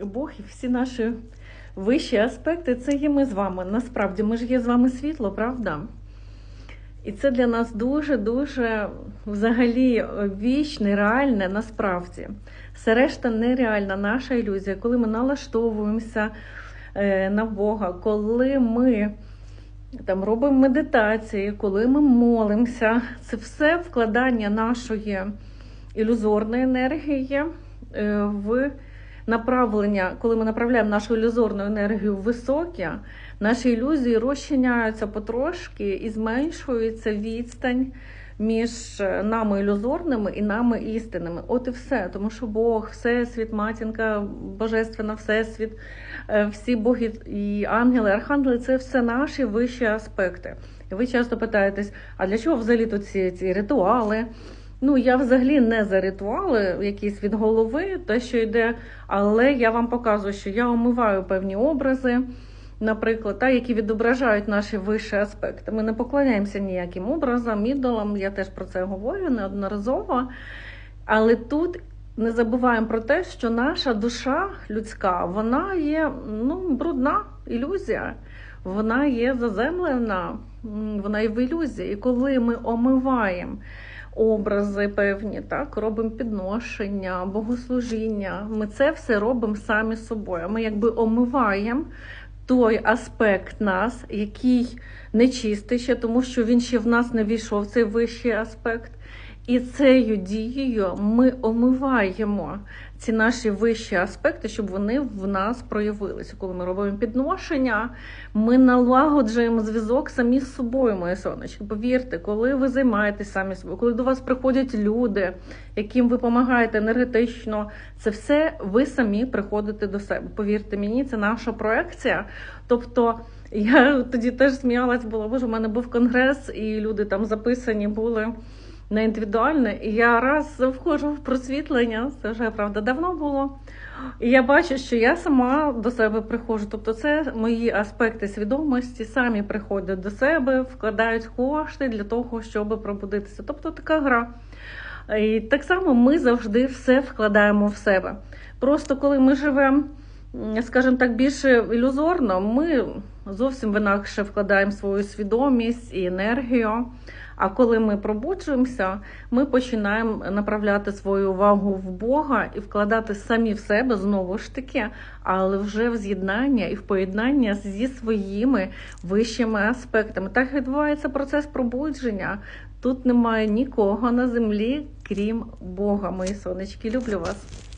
Бог і всі наші вищі аспекти це є ми з вами. Насправді, ми ж є з вами світло, правда? І це для нас дуже-дуже взагалі вічне, реальне насправді. Все решта нереальна наша ілюзія, коли ми налаштовуємося е, на Бога, коли ми там робимо медитації, коли ми молимося, це все вкладання нашої ілюзорної енергії е, в направлення, коли ми направляємо нашу ілюзорну енергію високе, наші ілюзії розчиняються потрошки і зменшується відстань між нами ілюзорними і нами істинними. От і все. Тому що Бог, Всесвіт, матінка, Божественна, Всесвіт, е, всі боги і ангели, архангели це все наші вищі аспекти. І ви часто питаєтесь, а для чого взагалі тут ці, ці ритуали? Ну, я взагалі не за ритуали, якісь від голови, те, що йде, але я вам показую, що я омиваю певні образи, наприклад, та, які відображають наші вищі аспекти. Ми не поклоняємося ніяким образам, ідолам, я теж про це говорю неодноразово. Але тут не забуваємо про те, що наша душа людська, вона є ну, брудна ілюзія, вона є заземлена, вона є в ілюзії. І коли ми омиваємо образи певні, так, робимо підношення, богослужіння. Ми це все робимо самі собою. Ми якби омиваємо той аспект нас, який нечистий ще, тому що він ще в нас не війшов, цей вищий аспект. І цією дією ми омиваємо ці наші вищі аспекти, щоб вони в нас проявилися. Коли ми робимо підношення, ми налагоджуємо зв'язок самі з собою, моє сонечко. Повірте, коли ви займаєтесь самі собою, коли до вас приходять люди, яким ви допомагаєте енергетично, це все ви самі приходите до себе. Повірте мені, це наша проекція. Тобто. Я тоді теж сміялась, була, боже, у мене був конгрес, і люди там записані були на індивідуальне. І я раз входжу в просвітлення, це вже правда давно було. І я бачу, що я сама до себе приходжу. Тобто, це мої аспекти свідомості, самі приходять до себе, вкладають кошти для того, щоб пробудитися. Тобто така гра. І так само ми завжди все вкладаємо в себе. Просто коли ми живемо, скажімо так, більше ілюзорно, ми зовсім інакше вкладаємо свою свідомість і енергію. А коли ми пробуджуємося, ми починаємо направляти свою увагу в Бога і вкладати самі в себе знову ж таки, але вже в з'єднання і в поєднання зі своїми вищими аспектами. Так відбувається процес пробудження. Тут немає нікого на землі, крім Бога. Мої сонечки, люблю вас.